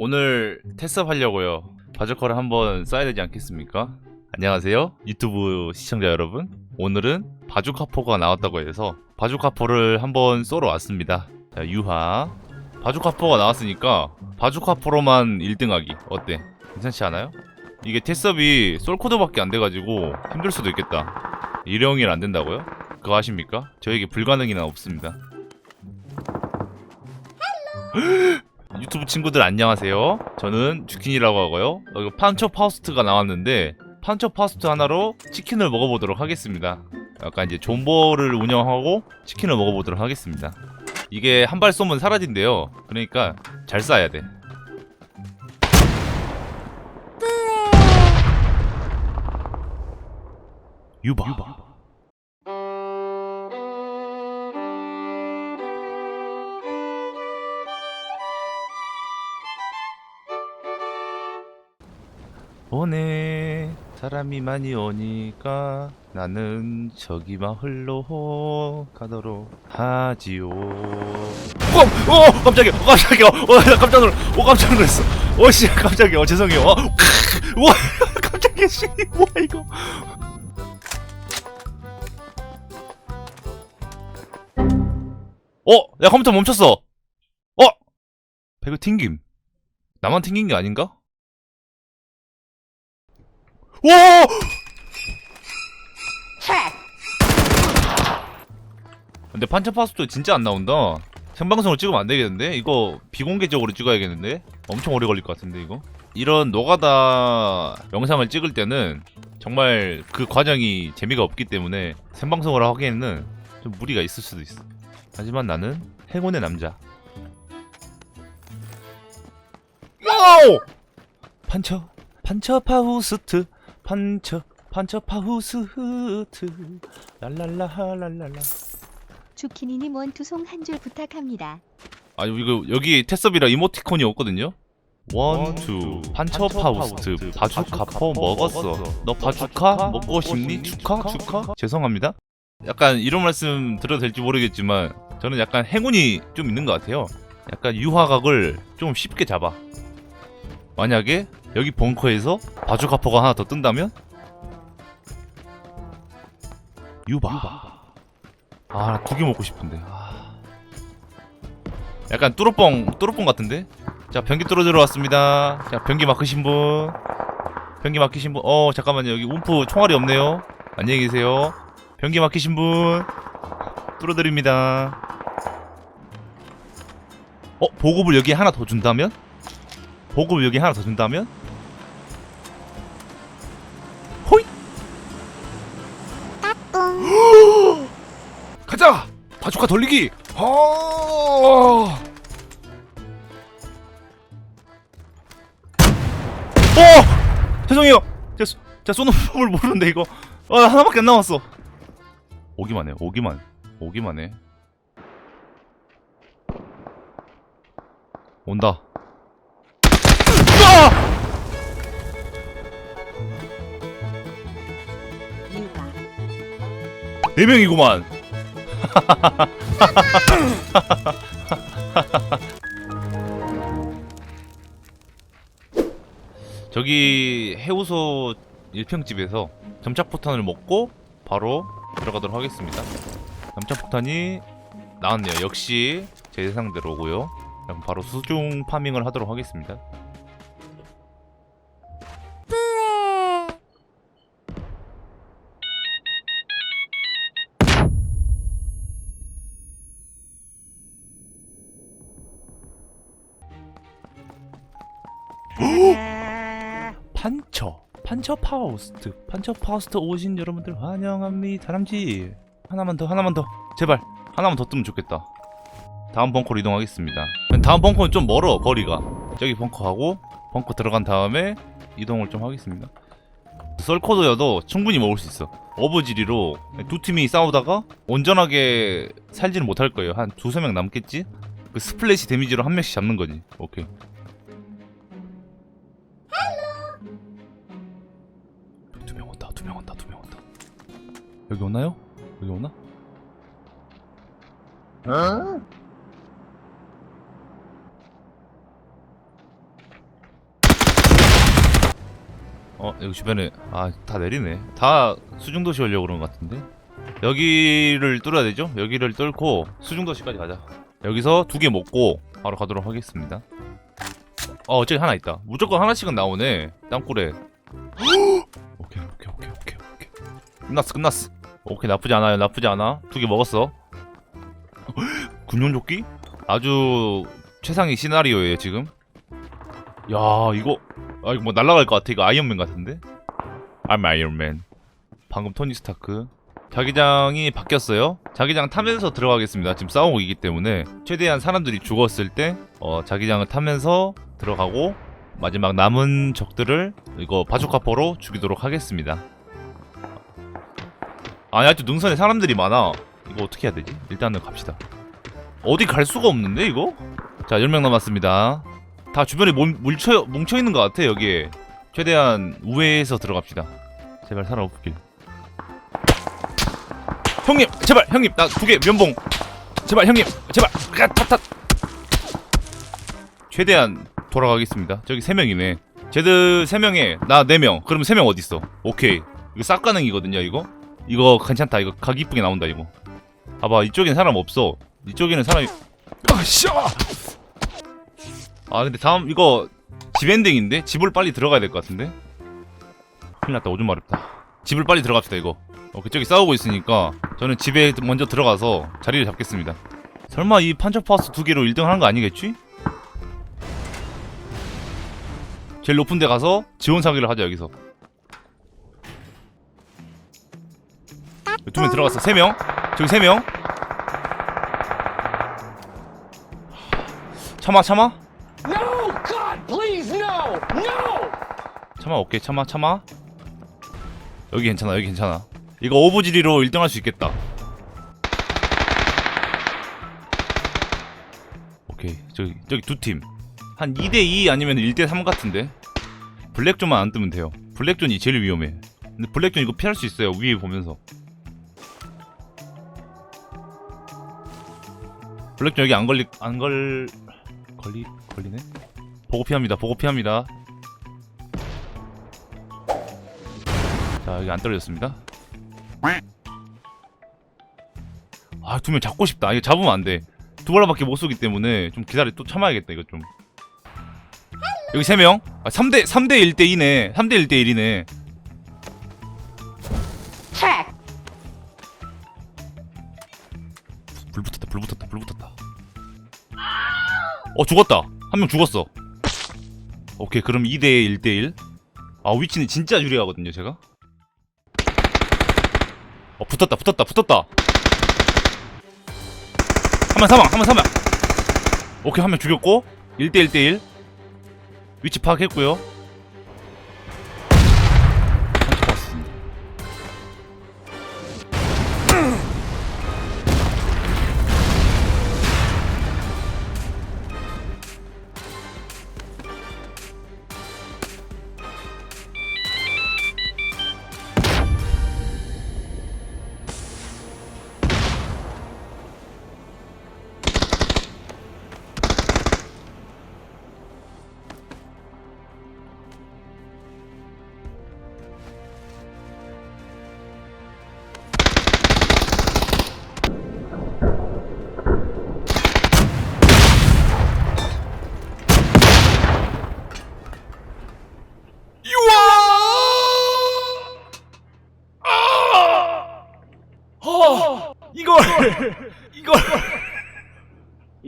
오늘 테스업 하려고요. 바주커를 한번 써야 되지 않겠습니까? 안녕하세요. 유튜브 시청자 여러분. 오늘은 바주카포가 나왔다고 해서 바주카포를 한번 쏘러 왔습니다. 자, 유하. 바주카포가 나왔으니까 바주카포로만 1등하기. 어때? 괜찮지 않아요? 이게 테스업이 솔코드밖에 안 돼가지고 힘들 수도 있겠다. 일형일 안 된다고요? 그거 아십니까? 저에게 불가능이란 없습니다. 유튜브 친구들 안녕하세요. 저는 주킨이라고 하고요. 여기 판초 파우스트가 나왔는데 판초 파우스트 하나로 치킨을 먹어보도록 하겠습니다. 약간 이제 존버를 운영하고 치킨을 먹어보도록 하겠습니다. 이게 한 발 쏘면 사라진대요. 그러니까 잘 쏴야 돼. 유바. 오네 사람이 많이 오니까 나는 저기 마을로 가도록 하지요. 어, 어 깜짝이야, 어, 깜짝이야, 어, 나 깜짝 놀, 어 깜짝 놀랐어. 어 씨, 깜짝이야, 어 죄송해요. 어, 와, 깜짝이야, 씨, 뭐야 이거? 어, 야 컴퓨터 멈췄어. 어, 배그 튕김. 나만 튕긴 게 아닌가? 와! 근데 판처파스도 진짜 안 나온다. 생방송으로 찍으면 안 되겠는데? 이거 비공개적으로 찍어야겠는데? 엄청 오래 걸릴 것 같은데 이거? 이런 노가다 영상을 찍을 때는 정말 그 과정이 재미가 없기 때문에 생방송으로 하기에는 좀 무리가 있을 수도 있어. 하지만 나는 행운의 남자. 와우! 판처, 판처 파우스트, 판처, 판처 파우스트, 랄랄라 랄랄라. 주키니님 원투송 한 줄 부탁합니다. 아 이거 여기 테스업이라 이모티콘이 없거든요. 원투 판처 파우스트 바주카포 먹었어. 너 바주카 먹고 싶니? 축하 축하. 죄송합니다. 약간 이런 말씀 드려도 될지 모르겠지만 저는 약간 행운이 좀 있는 것 같아요. 약간 유화각을 좀 쉽게 잡아. 만약에 여기 벙커에서 바주카포가 하나 더 뜬다면 유바. 아, 두 개 먹고 싶은데. 아. 약간 뚜루뻥, 뚜루뻥 같은데? 자, 변기 뚫어주러 왔습니다. 자, 변기 막으신 분. 변기 막히신 분. 어, 잠깐만요. 여기 움프 총알이 없네요. 안녕히 계세요. 변기 막히신 분. 뚫어드립니다. 어, 보급을 여기 하나 더 준다면? 보급을 여기 하나 더 준다면? 바주카 돌리기! 어! 어! 죄송해요. 제가, 쏘- 제가 쏘는 법을 모르는데 이거. 아 하나밖에 안 남았어. 오기만 해. 오기만. 오기만 해. 온다. 아! 유바. 네 명이구만. 저기 해우소 일평집에서 점착포탄을 먹고 바로 들어가도록 하겠습니다. 점착포탄이 나왔네요. 역시 제 예상대로고요. 그럼 바로 수중 파밍을 하도록 하겠습니다. 판처 판처 파우스트 판처 파우스트 오신 여러분들 환영합니다. 다람쥐 하나만 더 하나만 더 제발 하나만 더 뜨면 좋겠다. 다음 벙커로 이동하겠습니다. 다음 벙커는 좀 멀어 거리가. 저기 벙커하고 벙커 들어간 다음에 이동을 좀 하겠습니다. 썰코드여도 충분히 먹을 수 있어. 어부지리로 두 팀이 싸우다가 온전하게 살지는 못할 거예요. 한 두세 명 남겠지? 그 스플래시 데미지로 한 명씩 잡는 거지. 오케이 여기 오나요? 여기 오나? 어? 여기 주변에 아 다 내리네. 다 수중도시 오려고 그런 것 같은데? 여기를 뚫어야 되죠? 여기를 뚫고 수중도시까지 가자. 여기서 두 개 먹고 바로 가도록 하겠습니다. 어 저기 하나 있다. 무조건 하나씩은 나오네. 땅굴에. 오케이 오케이 오케이 오케이 오케이. 끝났어 끝났어 오케이 나쁘지 않아요. 나쁘지 않아. 두 개 먹었어. 군용조끼? 아주 최상의 시나리오예요 지금. 야 이거 아 이거 뭐 날라갈 것 같아. 이거 아이언맨 같은데? I'm 아이언맨 방금 토니 스타크. 자기장이 바뀌었어요. 자기장 타면서 들어가겠습니다. 지금 싸우고 있기 때문에. 최대한 사람들이 죽었을 때 어, 자기장을 타면서 들어가고 마지막 남은 적들을 이거 바주카포로 죽이도록 하겠습니다 아니 아직 능선에 사람들이 많아. 이거 어떻게 해야 되지? 일단은 갑시다. 어디 갈 수가 없는데 이거? 자 10명 남았습니다. 다 주변에 몰, 뭉쳐, 뭉쳐있는 것 같아 여기에. 최대한 우회해서 들어갑시다. 제발 살아오길 형님 제발 형님. 나 두 개 면봉. 제발 형님. 제발. 아, 탓탓. 최대한 돌아가겠습니다. 저기 세 명이네. 쟤들 세 명에 나네 명. 그럼 세명 어딨어? 오케이. 이거 싹 가능이거든요 이거 이거 괜찮다. 이거 각 이쁘게 나온다 이거. 봐봐 이쪽엔 사람 없어. 이쪽에는 사람이 아씨 아 근데 다음 이거 집 엔딩인데? 집을 빨리 들어가야 될 것 같은데? 큰일 났다 오줌 마렵다. 집을 빨리 들어갑시다 이거. 어 그쪽이 싸우고 있으니까 저는 집에 먼저 들어가서 자리를 잡겠습니다. 설마 이 판처파우스 두 개로 1등 하는 거 아니겠지? 제일 높은 데 가서 지원 사기를 하자 여기서 두 명 들어갔어. 세 명. 저기 세 명. 참아 참아. No! God, please, no! No! 참아 오케이. 참아 참아. 여기 괜찮아 여기 괜찮아. 이거 오브지리로 1등 할 수 있겠다. 오케이. 저기 저기 두 팀 한 2대2 아니면 1대3 같은데? 블랙존만 안 뜨면 돼요. 블랙존이 제일 위험해. 근데 블랙존 이거 피할 수 있어요. 위에 보면서 블랙존 여기 안 걸리 안 걸 걸리 걸리네? 보고 피합니다 보고 피합니다. 자 여기 안 떨어졌습니다. 아 두 명 잡고 싶다. 이거 잡으면 안 돼 두 발밖에 못 쏘기 때문에 좀 기다려 또 참아야겠다 이거 좀. 여기 세 명? 아 3대 3대 1대 2네. 3대 1대 1이네 불 붙었다 불 붙었다. 어 죽었다. 한 명 죽었어. 오케이 그럼 2대 1대 1 아 위치는 진짜 유리하거든요 제가. 어 붙었다 붙었다 붙었다. 한 명 사망 한 명 사망. 오케이 한 명 죽였고 1대 1대 1 위치 파악했고요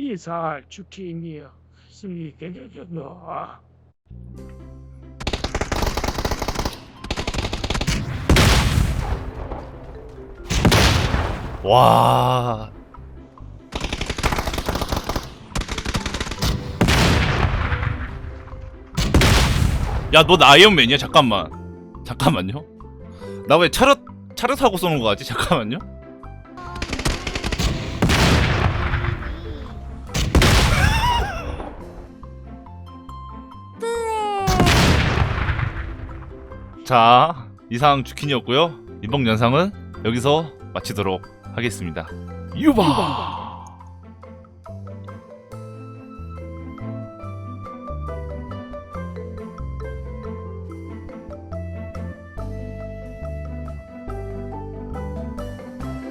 이사 주킹이여 시계적이여 와. 야, 너나 아이언맨이야? 잠깐만. 잠깐만요. 나 왜 차렷 차렷 하고 쏘는 거 같지? 잠깐만요. 자, 이상 주킨이었고요. 이번 영상은 여기서 마치도록 하겠습니다. 유바.